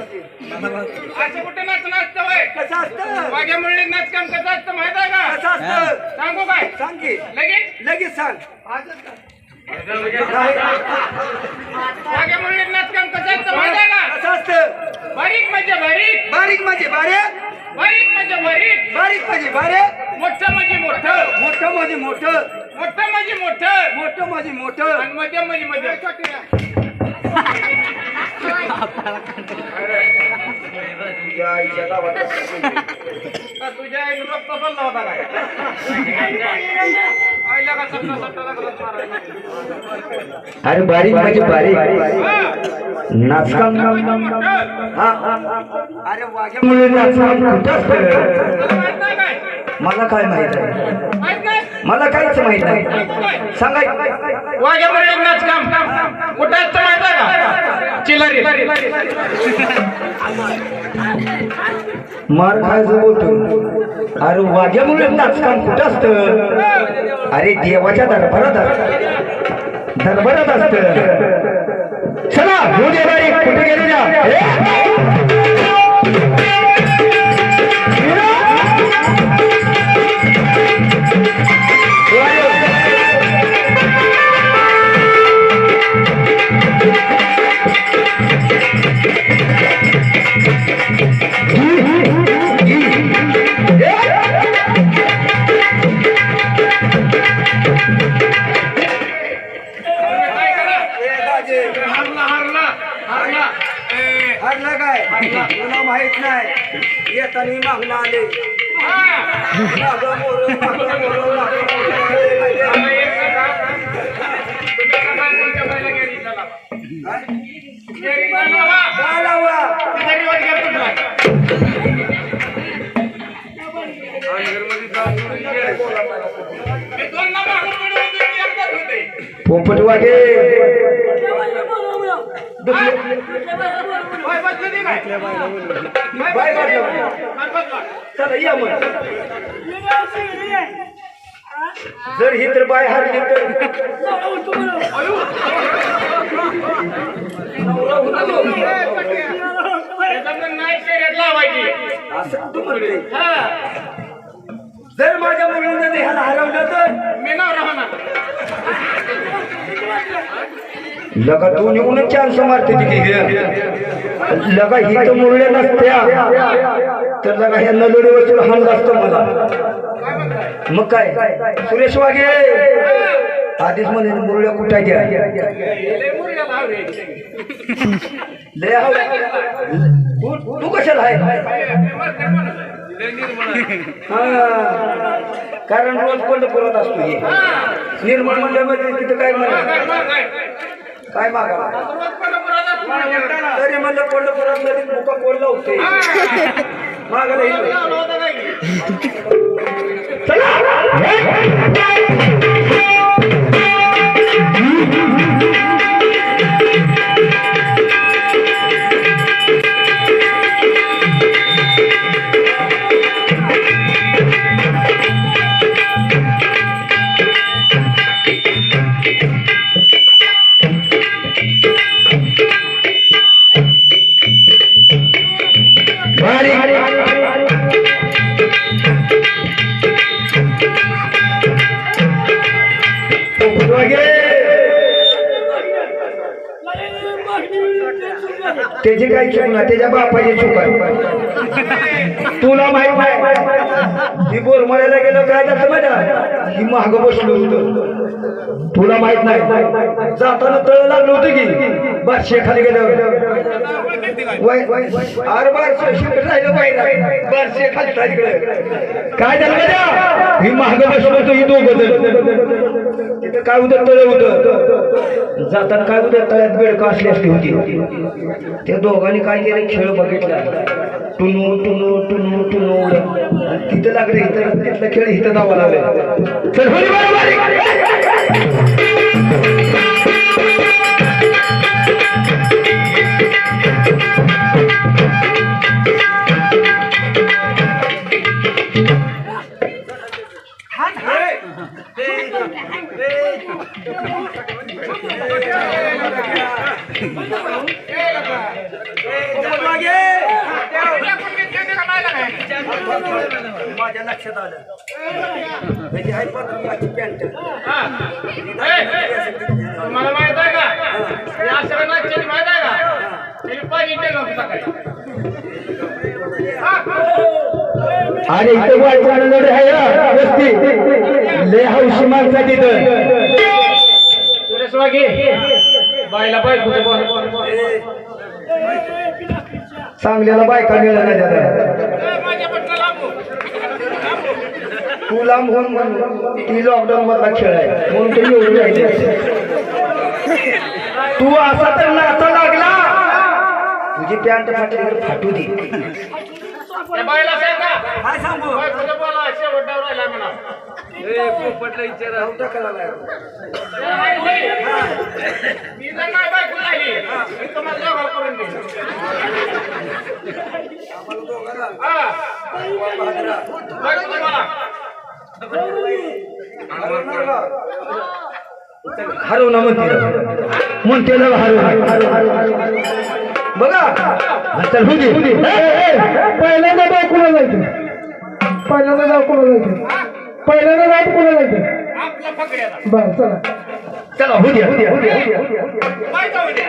असं कुठं नाच नाचतं वय कसं असतं? माझ्या मुली नाचकाम कसं असतं माहीत आहे का? कसं असतं? सांगू काय? सांग की. लगेच? लगेच सांग. माझ्या मुली नाचकाम कसं असतं माहीत आहे का? कसं असतं? बारीक म्हणजे बारीक. बारीक म्हणजे बारीक बारीक म्हणजे बारीक. बारीक म्हणजे बारीक मोठं म्हणजे मोठं. मोठं म्हणजे मोठं. मोठं म्हणजे मोठं. मोठं म्हणजे मोठं. आणि मध्यम म्हणजे मध्यम. तुझ्या आईनं रक्त पडला होता काय आईला का सट्टा सट्टा लागला मारायला? अरे बारीक म्हणजे बारीक नाचकाम. हा, हा, हा. अरे मुली नाचकाम काय मला काय माहीत आहे मला काहीच माहीत नाही सांगू काय? सांगाय वाघ्या मुली नाचकाम कुठं माहीत आहे का चिलारी मार खायचं बोलतो अरे वाघ्या नाचकाम कुठं असतं? अरे देवाच्या दरबारात असत. दरबारात असत. चला हो दे कुठे गेले ना मागून पडून होतो, मी एकटाच होते. पोपट वागे चला या मग जर ही तर बाय हरली तर. असं तू म्हणते जर माझ्या मुलीनं ह्याला हरवलं तर? मी नाव राहणार. लगा दोन्ही निघून चान्स मारते तिथे लगा ही तर मुरल्या नसत्या. तर लगा ह्या नलोडीवर तुला हाणलं असतं मला. मग काय? सुरेश वागे आधीच म्हणे मुरल्या कुठं घ्या लय मुरग्या तू कशाला आहे? हा. कारण रोज पंढरपुरात असतो हे. निर्मळ म्हणल्यामध्ये तिथं काय म्हणा काय माग आहे? काय मागा रोज पंढरपुरात असतो. तरी म्हणलं पंढरपुरात नदी मुका कोण लावते मागायला त्याची काही चूक नाही त्याच्या बापाची चूक आहे. तुला माहीत नाही. ही बोरमळ्याला गेलो काय झालं माझ्या ही महाग बसलो होतो. तुला माहीत नाही. जाताना तळ लागलो होतं की बारशे खाली गेल्यावर अरे बारशे शिकत राहिलं पाहिजे बारशे खाली काय झालं माझ्या ही महाग बसलो होतो ही दोघं काय उद्या तळे होतं? जाताना काय उद्या तळ्यात बेडक असली असली होती. त्या दोघांनी काय केलं? खेळ बघितला. टुनू टुनू टुनू टुनू. तिथं लागले इथं तिथला खेळ इथं धावा लागला. माझ्या लक्षात आलं म्हणजे आहे पत्राची पॅन्ट मला माहीत आहे का या शरणाची माहीत आहे का पाणी सकाळी आणि इथं वाटवाडा लढे आहे वस्ती लय हौशी माणसा तिथं सुरेश वाघे बायला. चांगल्याला बायका मिळाल्या नाही लांबू. तू लांब होऊन म्हण. ती लॉकडाऊन मधला खेळ आहे. म्हणून ते एवढी तू असा तर नाचा तुझी पॅन्ट फाटली तर फाटू दे. त्या बायला सांगा काय सांगू? बायकोचं बोला शेवटावर राहिला म्हणा. मी जर नाही बायको राहिली मी तुम्हाला दोघं करून देईन हा बायकोचं बोला. हरव ना म्हणते. म्हणते हरव. बघा. चल होऊ दे. पहिल्यांदा जाऊ कुणा जायचं? पहिल्यांदा जाऊ कुणा जायचं? पहिल्यांदा जाऊ कुणा जायचं? बरं चला. चला होऊ द्या होऊ द्या होऊ द्या बायका उद्या